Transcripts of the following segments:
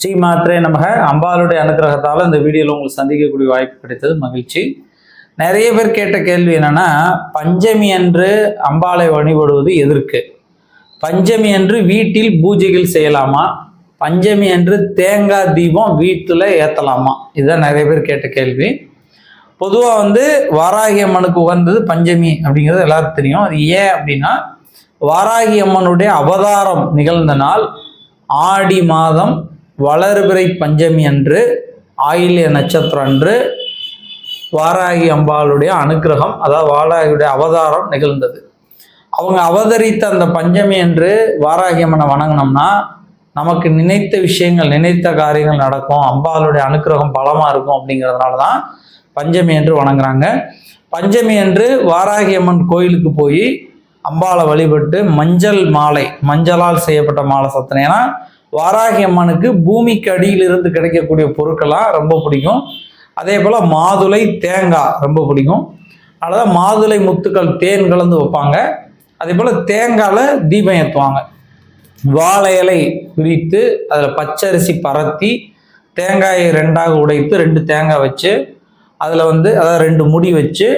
ஸ்ரீ மாத்திரை நமக. அம்பாளுடைய அனுகிரகத்தால் இந்த வீடியோவில் உங்களுக்கு சந்திக்கக்கூடிய வாய்ப்பு கிடைத்தது மகிழ்ச்சி. நிறைய பேர் கேட்ட கேள்வி என்னன்னா பஞ்சமி அன்று அம்பாளை வழிபடுவது எதற்கு? பஞ்சமி அன்று வீட்டில் பூஜைகள் செய்யலாமா? பஞ்சமி அன்று தேங்காய் தீபம் வீட்டில் ஏற்றலாமா இதுதான் நிறைய பேர் கேட்ட கேள்வி. பொதுவாக வந்து வாராகி அம்மனுக்கு உகந்தது பஞ்சமி அப்படிங்கிறது எல்லாருக்கும் தெரியும். அது ஏன் அப்படின்னா வாராகி அம்மனுடைய அவதாரம் நிகழ்ந்த நாள் ஆடி மாதம் வளர்பிறை பஞ்சமி அன்று ஆயில்ய நட்சத்திரம் அன்று வாராகி அம்பாளுடைய அனுக்கிரகம் அதாவது வாராகியுடைய அவதாரம் நிகழ்ந்தது. அவங்க அவதரித்த அந்த பஞ்சமி என்று வாராகி அம்மனை வணங்கினோம்னா நமக்கு நினைத்த விஷயங்கள் நினைத்த காரியங்கள் நடக்கும் அம்பாளுடைய அனுக்கிரகம் பலமாக இருக்கும் அப்படிங்கிறதுனால தான் பஞ்சமி என்று வணங்குறாங்க. பஞ்சமி என்று வாராகி அம்மன் கோயிலுக்கு போய் அம்பாளை வழிபட்டு மஞ்சள் மாலை மஞ்சளால் செய்யப்பட்ட மாலை சத்தனை ஏன்னா வாராகி அம்மனுக்கு பூமிக்கு அடியிலிருந்து கிடைக்கக்கூடிய பொருட்கள்லாம் ரொம்ப பிடிக்கும். அதே போல் மாதுளை தேங்காய் ரொம்ப பிடிக்கும். அதனால் மாதுளை முத்துக்கள் தேன் கலந்து வைப்பாங்க. அதே போல் தேங்காயில் தீபம் ஏற்றுவாங்க வாழை இலை பிரித்து அதில் பச்சரிசி பரத்தி தேங்காயை ரெண்டாக உடைத்து ரெண்டு தேங்காய் வச்சு அதில் வந்து அதாவது ரெண்டு முடி வச்சு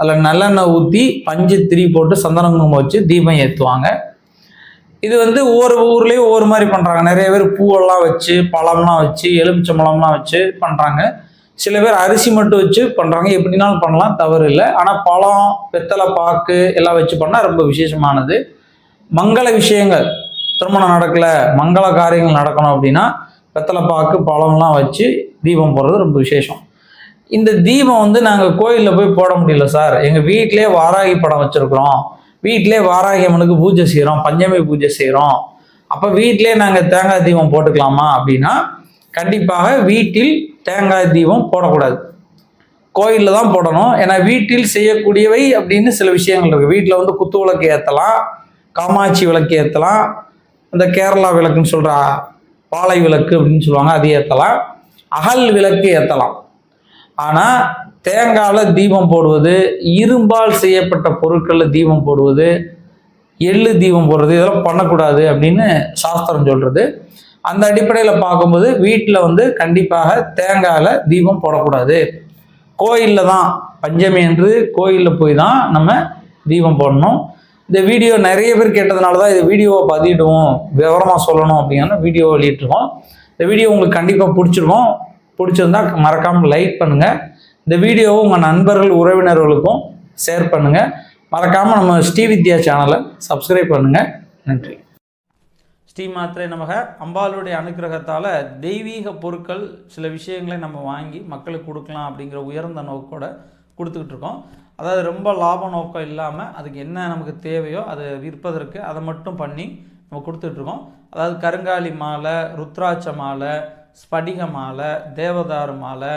அதில் நல்லெண்ணெய் ஊற்றி பஞ்சு திரி போட்டு சந்தன குங்குமம் வச்சு தீபம் ஏற்றுவாங்க இது வந்து ஒவ்வொரு ஊர்லேயும் ஒவ்வொரு மாதிரி பண்ணுறாங்க நிறைய பேர் பூவெல்லாம் வச்சு பழம்லாம் வச்சு எலுமிச்சம்பழம்லாம் வச்சு பண்ணுறாங்க சில பேர் அரிசி மட்டும் வச்சு பண்ணுறாங்க எப்படினாலும் பண்ணலாம் தவறு இல்லை. ஆனால் பழம் வெத்தலை பாக்கு எல்லாம் வச்சு பண்ணால் ரொம்ப விசேஷமானது. மங்கள விஷயங்கள். திருமணம் நடக்கலை மங்கள காரியங்கள் நடக்கணும் அப்படின்னா வெத்தலை பாக்கு பழம்லாம் வச்சு தீபம் போடுறது ரொம்ப விசேஷம். இந்த தீபம் வந்து நாங்கள் கோயிலில் போய் போட முடியல சார். எங்கள் வீட்டிலே வாராகி படம் வச்சுருக்குறோம். வீட்டிலே வாராகி அம்மனுக்கு பூஜை செய்கிறோம் பஞ்சமி பூஜை செய்கிறோம் அப்போ வீட்டிலே நாங்கள் தேங்காய் தீபம் போட்டுக்கலாமா அப்படின்னா கண்டிப்பாக வீட்டில் தேங்காய் தீபம் போடக்கூடாது. கோயிலில் தான் போடணும். ஏன்னா வீட்டில் செய்யக்கூடியவை அப்படின்னு சில விஷயங்கள் இருக்குது வீட்டில் வந்து குத்து விளக்கு ஏற்றலாம் காமாட்சி விளக்கு ஏற்றலாம் இந்த கேரளா விளக்குன்னு சொல்கிற பாலை விளக்கு அப்படின்னு சொல்லுவாங்க அது ஏற்றலாம் அகல் விளக்கு ஏற்றலாம் ஆனால் தேங்காயில் தீபம் போடுவது இரும்பால் செய்யப்பட்ட பொருட்களில் தீபம் போடுவது எள்ளு தீபம் போடுறது இதெல்லாம் பண்ணக்கூடாது அப்படின்னு சாஸ்திரம் சொல்கிறது அந்த அடிப்படையில் பார்க்கும்போது வீட்டில் வந்து கண்டிப்பாக தேங்காயில் தீபம் போடக்கூடாது. கோயிலில் தான் பஞ்சமி என்று கோயிலில் போய் தான் நம்ம தீபம் போடணும். இந்த வீடியோ நிறைய பேர் கேட்டதுனால தான் இந்த வீடியோவை பதிவிடுவோம் விவரமாக சொல்லணும் அப்படிங்கிற வீடியோ வெளியிட்ருக்கோம் இந்த வீடியோ உங்களுக்கு கண்டிப்பாக பிடிச்சிருக்கோம். பிடிச்சிருந்தா மறக்காமல் லைக் பண்ணுங்கள் இந்த வீடியோவை உங்கள் நண்பர்கள் உறவினர்களுக்கும் ஷேர் பண்ணுங்கள் மறக்காமல் நம்ம ஸ்ரீவித்யா சேனலை சப்ஸ்கிரைப் பண்ணுங்கள் நன்றி. ஸ்ரீ மாத்திரை நமக. அம்பாளுடைய அனுக்கிரகத்தால் தெய்வீக பொருட்கள் சில விஷயங்களை நம்ம வாங்கி மக்களுக்கு கொடுக்கலாம் அப்படிங்கிற உயர்ந்த நோக்கோட கொடுத்துக்கிட்டு இருக்கோம். அதாவது ரொம்ப லாப நோக்கம் இல்லாமல் அதுக்கு என்ன நமக்கு தேவையோ அதை விற்பதற்கு அதை மட்டும் பண்ணி நம்ம கொடுத்துட்ருக்கோம் அதாவது கருங்காலி மாலை ருத்ராட்ச மாலை ஸ்படிக மாலை தேவதாரு மாலை